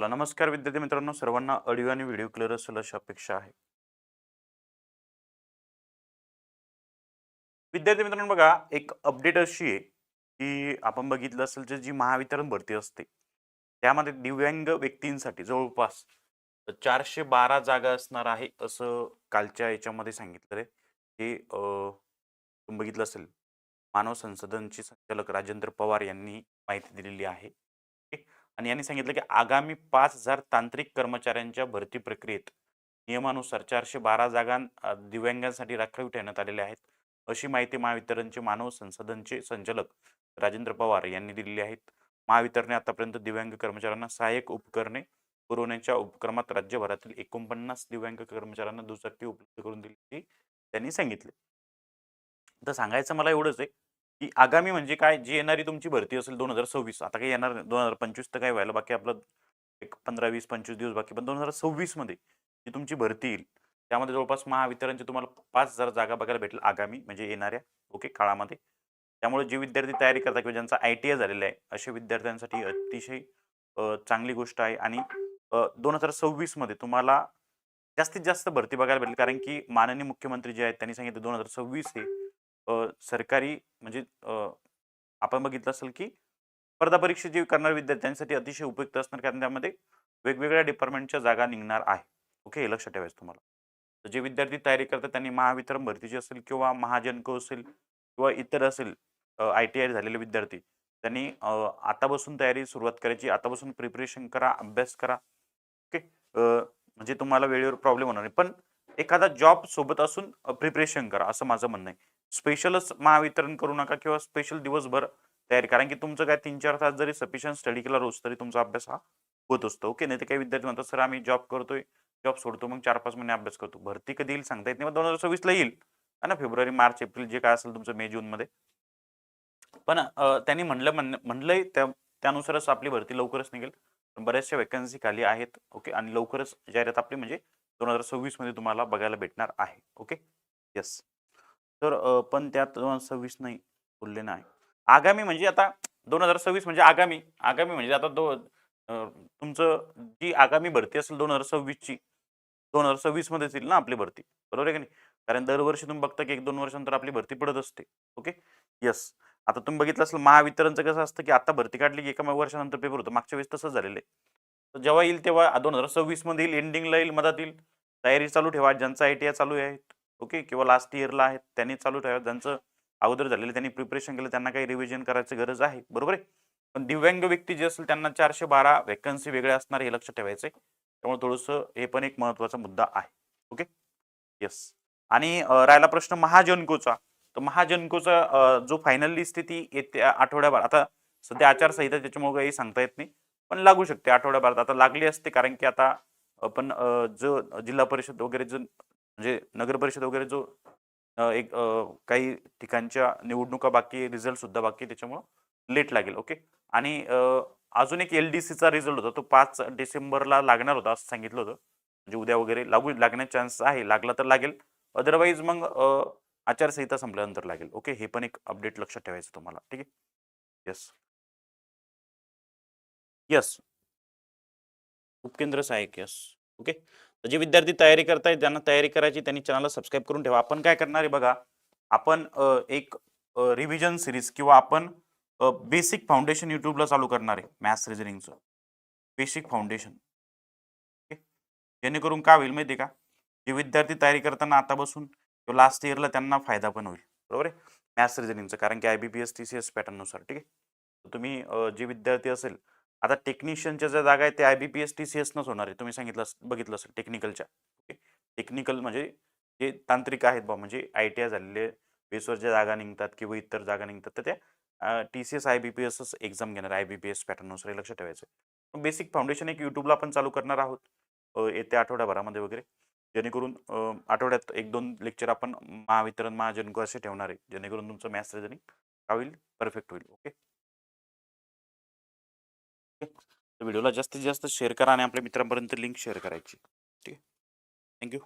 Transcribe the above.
चला नमस्कार विद्यार्थी मित्रांनो. सर्वांना ऑडिओ आणि व्हिडिओ क्लिअर असेल अशी अपेक्षा आहे. विद्यार्थी मित्रांनो बघा एक अपडेट अशी आहे की आपण बघितलं असेल तर जी महावितरण भरती असते त्यामध्ये दिव्यांग व्यक्तींसाठी जवळपास चारशे बारा जागा असणार आहे असं कालच्या याच्यामध्ये सांगितलं आहे ते तुम्ही बघितलं असेल मानव संसाधनचे संचालक राजेंद्र पवार यांनी माहिती दिलेली आहे. आणि यांनी सांगितलं की आगामी पाच हजार तांत्रिक कर्मचाऱ्यांच्या भरती प्रक्रियेत नियमानुसार चारशे बारा जागा दिव्यांगांसाठी राखीव ठेवण्यात आलेल्या आहेत. अशी माहिती महावितरणचे मानव संसाधनचे संचालक राजेंद्र पवार यांनी दिलेली आहेत महावितरणे आतापर्यंत दिव्यांग कर्मचाऱ्यांना सहाय्यक उपकरणे पुरवण्याच्या उपक्रमात राज्यभरातील एकोणपन्नास दिव्यांग कर्मचाऱ्यांना दुचाकी उपलब्ध करून दिली त्यांनी सांगितले. तर सांगायचं मला एवढंच आहे की आगामी म्हणजे काय? जी येणारी तुमची भरती असेल दोन हजार सव्वीस आता काही येणार दोन हजार पंचवीस तर काय व्हायला बाकी आपलं एक पंधरा वीस पंचवीस दिवस बाकी पण दोन हजार सव्वीसमध्ये जी तुमची भरती येईल त्यामध्ये जवळपास महावितरणची तुम्हाला पाच हजार जागा बघायला भेटेल आगामी म्हणजे येणाऱ्या ओके काळामध्ये. त्यामुळे जे विद्यार्थी तयारी करतात किंवा ज्यांचा आय टी आय झालेला आहे अशा विद्यार्थ्यांसाठी अतिशय चांगली गोष्ट आहे. आणि दोन हजार सव्वीसमध्ये तुम्हाला जास्तीत जास्त भरती बघायला भेटेल कारण की माननीय मुख्यमंत्री जे आहेत त्यांनी सांगितलं दोन हजार सव्वीस हे सरकारी म्हणजे आपण बघितलं असेल की स्पर्धा परीक्षा जे करणारे विद्यार्थ्यांसाठी अतिशय उपयुक्त असणार कारण त्यामध्ये वेगवेगळ्या डिपार्टमेंटच्या जागा निघणार आहे. ओके हे लक्षात ठेवायचं तुम्हाला. तर जे विद्यार्थी तयारी करतात त्यांनी महावितरण भरतीची असेल किंवा महाजनको असेल किंवा इतर असेल आय टी आय झालेले विद्यार्थी त्यांनी आता आतापासून तयारी सुरुवात करायची. आतापासून प्रिपरेशन करा अभ्यास करा. ओके म्हणजे तुम्हाला वेळेवर प्रॉब्लेम होणार नाही. पण एखादा जॉब सोबत असून प्रिपरेशन करा असं माझं म्हणणं आहे. स्पेशलच महावितरण करू नका किंवा स्पेशल दिवसभर तयारी कारण की तुमचं काय तीन चार तास जरी सफिशियंट स्टडी केला रोज तरी तुमचा अभ्यास हा होत असतो. ओके नाही तर काही विद्यार्थी म्हणतात सर आम्ही जॉब करतोय जॉब सोडतो मग चार पाच महिने अभ्यास करतो. भरती कधी येईल सांगता येत नाही मग दोन हजार सव्वीसला येईल. है ना? फेब्रुवारी मार्च एप्रिल जे काय असेल तुमचं मे जून मध्ये. पण त्यांनी म्हणलं म्हण म्हणलंय त्या त्यानुसारच आपली भरती लवकरच निघेल. बऱ्याचशा वेकन्सी खाली आहेत. ओके आणि लवकरच जाहिरात आपली म्हणजे दोन हजार सव्वीसमध्ये तुम्हाला बघायला भेटणार आहे. ओके येस तर पण त्यात दोन हजार सव्वीस नाही उरले नाही. आगामी म्हणजे आता दोन हजार सव्वीस म्हणजे आगामी. आगामी म्हणजे आता दो तुमचं जी आगामी भरती असेल दोन हजार सव्वीसची दोन हजार सव्वीस मध्येच येईल ना आपली भरती. बरोबर आहे का नाही? कारण दरवर्षी तुम्ही बघता की एक दोन वर्षानंतर आपली भरती पडत असते. ओके? येस आता तुम्ही बघितलं असेल महावितरणचं कसं असतं की आता भरती काढली की एका वर्षानंतर पेपर होतो. मागच्या वेळेस तसंच झालेलं आहे. तर जेव्हा येईल तेव्हा दोन हजार सव्वीसमध्ये येईल एंडिंगला येईल मधात येईल. तयारी चालू ठेवा. ज्यांचा आय टी आय चालू आहे ओके? किंवा लास्ट इयरला आहेत त्यांनी चालू ठेवा ज्यांचं अगोदर झालेलं त्यांनी प्रिपरेशन केलं त्यांना काही रिव्हिजन करायची गरज आहे. बरोबर आहे? पण दिव्यांग व्यक्ती जे असेल त्यांना चारशे बारा व्हॅकन्सी वेगळ्या असणार हे लक्षात ठेवायचं आहे त्यामुळे थोडंसं हे पण एक महत्त्वाचा मुद्दा आहे. ओके? येस आणि राहिला प्रश्न महाजनकोचा. तर महाजनकोचा जो फायनली स्थिती येत्या आठवड्याभर आता सध्या आचारसंहिता त्याच्यामुळे काही सांगता येत नाही. पण लागू शकते आठवड्याभरात. आता लागली असते कारण की आता आपण जो जिल्हा परिषद वगैरे जो म्हणजे नगर परिषद वगैरे जो एक काही ठिकाणच्या निवडणुका बाकी रिझल्ट सुद्धा बाकी त्याच्यामुळं लेट लागेल ओके आणि अजून एक एल डी सीचा रिझल्ट होता तो पाच डिसेंबरला लागणार होता असं सांगितलं होतं. म्हणजे उद्या वगैरे लागू लागण्याचे चान्स आहे लागला तर लागेल. अदरवाईज मग आचारसंहिता संपल्यानंतर लागेल ओके हे पण एक अपडेट लक्षात ठेवायचं तुम्हाला ठीक आहे? येस यस उपकेंद्र सहाय्यक यस ओके जे विद्यार्थी तयारी करतायत ज्यांना तयारी करायची त्यांनी चॅनलला सबस्क्राईब करून ठेवा. आपण काय करणार आहे बघा आपण एक रिव्हिजन सिरीज किंवा आपण बेसिक फाउंडेशन युट्यूबला चालू करणार आहे मॅथ्स रिझनिंगचं बेसिक फाउंडेशन जेणेकरून का होईल माहिती आहे का? जे विद्यार्थी तयारी करताना आता बसून किंवा लास्ट इयरला त्यांना फायदा पण होईल. बरोबर आहे? मॅथ्स रिझनिंगचं कारण की I B P S T C S पॅटर्ननुसार ठीक आहे? तुम्ही जे विद्यार्थी असेल आता टेक्निशियनच्या ज्या जागा आहेत त्या I B P S T C एसनंच होणार आहे. तुम्ही सांगितलं बघितलं असेल टेक्निकलच्या ओके टेक्निकल म्हणजे जे तांत्रिक आहेत बा म्हणजे आय टी आय झालेले बेसवर ज्या जागा निघतात किंवा इतर जागा निघतात तर त्या T C S I B P such exam घेणार आय बी पी एस पॅटर्ननुसार हे लक्ष ठेवायचं बेसिक फाउंडेशन एक यूट्यूबला आपण चालू करणार आहोत येत्या आठवड्याभरामध्ये वगैरे. जेणेकरून आठवड्यात एक दोन लेक्चर आपण महावितरण महाजनको असे ठेवणार आहे जेणेकरून तुमचं मॅथ्स रिझनिंग काय होईल परफेक्ट होईल. ओके व्हिडिओला जास्तीत जास्त शेअर करा आणि आपल्या मित्रांपर्यंत लिंक शेअर करायची. ठीक आहे. थँक्यू